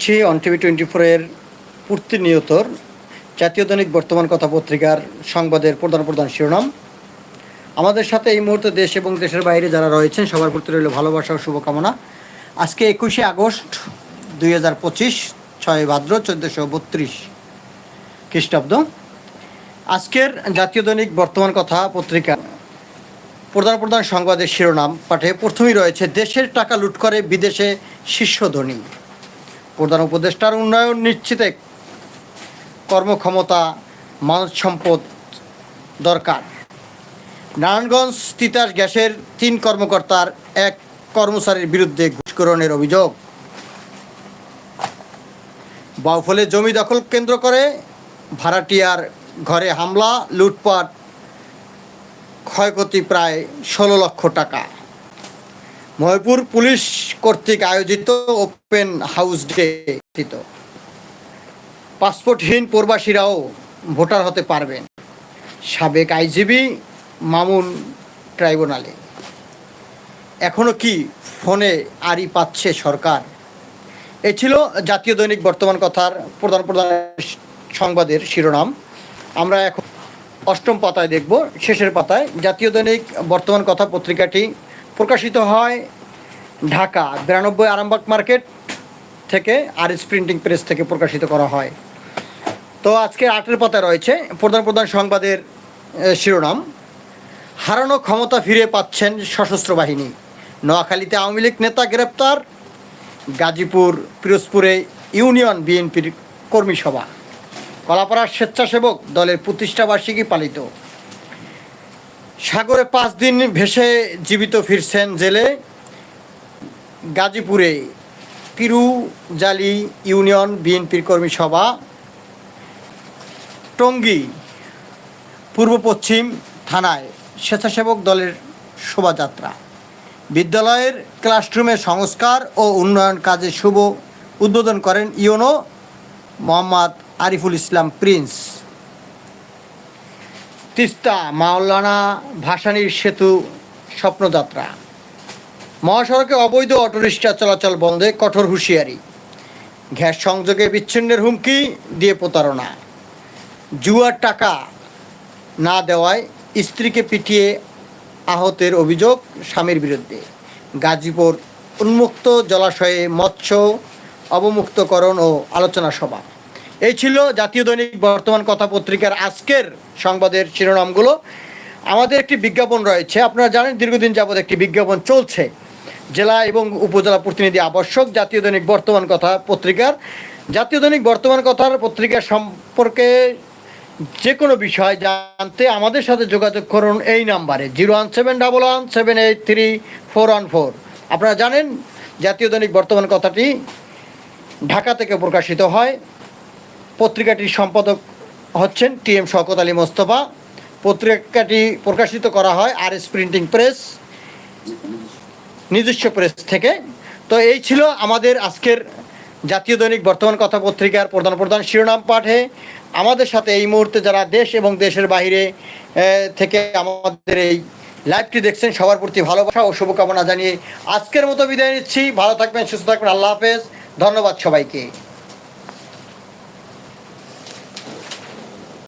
করছি on TV twenty ফোরের প্রতিনিয়তর জাতীয় দৈনিক বর্তমান কথা পত্রিকার সংবাদের প্রধান প্রধান শিরোনাম। আমাদের সাথে এই মুহূর্তে দেশ এবং দেশের বাইরে যারা রয়েছেন, সবার প্রতি রইল ভালোবাসা ও শুভকামনা। আজকে একুশে আগস্ট দুই হাজার পঁচিশ, ছয় ভাদ্র চোদ্দোশো বত্রিশ খ্রিস্টাব্দ। আজকের জাতীয় দৈনিক বর্তমান কথা পত্রিকা। প্রধান প্রধান সংবাদের শিরোনাম পাঠে প্রথমেই রয়েছে, দেশের টাকা লুট করে বিদেশে শীর্ষ ধনী। প্রধান উপদেষ্টার উন্নয়ন নিশ্চিতে কর্মক্ষমতা, মানব সম্পদ দরকার। নারায়ণগঞ্জ তিতাস গ্যাসের তিন কর্মকর্তার এক কর্মচারীর বিরুদ্ধে ঘুষকরণের অভিযোগ। বাউফলে জমি দখল কেন্দ্র করে ভাড়াটিয়ার ঘরে হামলা, লুটপাট, ক্ষয়ক্ষতি প্রায় ষোলো লক্ষ টাকা। মহিপুর পুলিশ কর্তৃক আয়োজিত ওপেন হাউস ডে স্থিত। পাসপোর্টহীন প্রবাসীরাও ভোটার হতে পারবেন। সাবেক আইজিবি মামুন ট্রাইব্যুনালে। এখনও কি ফোনে আরই পাচ্ছে সরকার? এ ছিল জাতীয় দৈনিক বর্তমান কথার প্রধান প্রধান সংবাদের শিরোনাম। আমরা এখন অষ্টম পাতায় দেখব। শেষের পাতায় জাতীয় দৈনিক বর্তমান কথা পত্রিকাটি প্রকাশিত হয় ঢাকা, বিরানব্বই আরামবাগ মার্কেট থেকে আর এস প্রিন্টিং প্রেস থেকে প্রকাশিত করা হয়। তো আজকে আটের পাতায় রয়েছে প্রধান প্রধান সংবাদের শিরোনাম। হারানো ক্ষমতা ফিরে পাচ্ছেন সশস্ত্র বাহিনী। নোয়াখালীতে আওয়ামী লীগ নেতা গ্রেপ্তার। গাজীপুর, পিরোজপুরে ইউনিয়ন বিএনপির কর্মী সভা। কলাপাড়ার স্বেচ্ছাসেবক দলের প্রতিষ্ঠাবার্ষিকী পালিত। সাগরে পাঁচ দিন ভেসে জীবিত ফিরছেন জেলে। গাজীপুরে পিরুজালি ইউনিয়ন বিএনপির কর্মী সভা, টঙ্গী পূর্ব পশ্চিম থানায় স্বেচ্ছাসেবক দলের শোভাযাত্রা, বিদ্যালয়ের ক্লাসরুমের সংস্কার ও উন্নয়ন কাজে শুভ উদ্বোধন করেন ইউনো মোহাম্মদ আরিফুল ইসলাম প্রিন্স। তিস্তা মাওলানা ভাসানীর সেতু স্বপ্নযাত্রা। মহাসড়কে অবৈধ অটোরিক্সা চলাচল বন্ধে কঠোর হুঁশিয়ারি। গ্যাস সংযোগে বিচ্ছিন্নের হুমকি দিয়ে প্রতারণা। জুয়ার টাকা না দেওয়ায় স্ত্রীকে পিটিয়ে আহতের অভিযোগ স্বামীর বিরুদ্ধে। গাজীপুর উন্মুক্ত জলাশয়ে মৎস্য অবমুক্তকরণ ও আলোচনা সভা। এই ছিল জাতীয় দৈনিক বর্তমান কথা পত্রিকার আজকের সংবাদের শিরোনামগুলো। আমাদের একটি বিজ্ঞাপন রয়েছে। আপনারা জানেন দীর্ঘদিন যাবৎ একটি বিজ্ঞাপন চলছে। জেলা এবং উপজেলা প্রতিনিধি আবশ্যক, জাতীয় দৈনিক বর্তমান কথা পত্রিকার। জাতীয় দৈনিক বর্তমান কথার পত্রিকা সম্পর্কে যে কোনো বিষয় জানতে আমাদের সাথে যোগাযোগ করুন এই নাম্বারে, zero one seven double one seven eight three four one four. আপনারা জানেন, জাতীয় দৈনিক বর্তমান কথাটি ঢাকা থেকে প্রকাশিত হয়। পত্রিকাটির সম্পাদক হচ্ছেন টি এম শওকত আলী মোস্তফা। পত্রিকাটি প্রকাশিত করা হয় আর এস প্রিন্টিং প্রেস। নিজস্ব প্রেস থেকে। তো এই ছিল আমাদের আজকের জাতীয় দৈনিক বর্তমান কথা পত্রিকার প্রধান প্রধান শিরোনাম পাঠে। আমাদের সাথে এই মুহূর্তে যারা দেশ এবং দেশের বাইরে থেকে আমাদের এই লাইভটি দেখছেন, সবার প্রতি ভালোবাসা ও শুভকামনা জানিয়ে আজকের মতো বিদায় নিচ্ছি। ভালো থাকবেন, সুস্থ থাকবেন, আল্লাহ হাফেজ। ধন্যবাদ সবাইকে।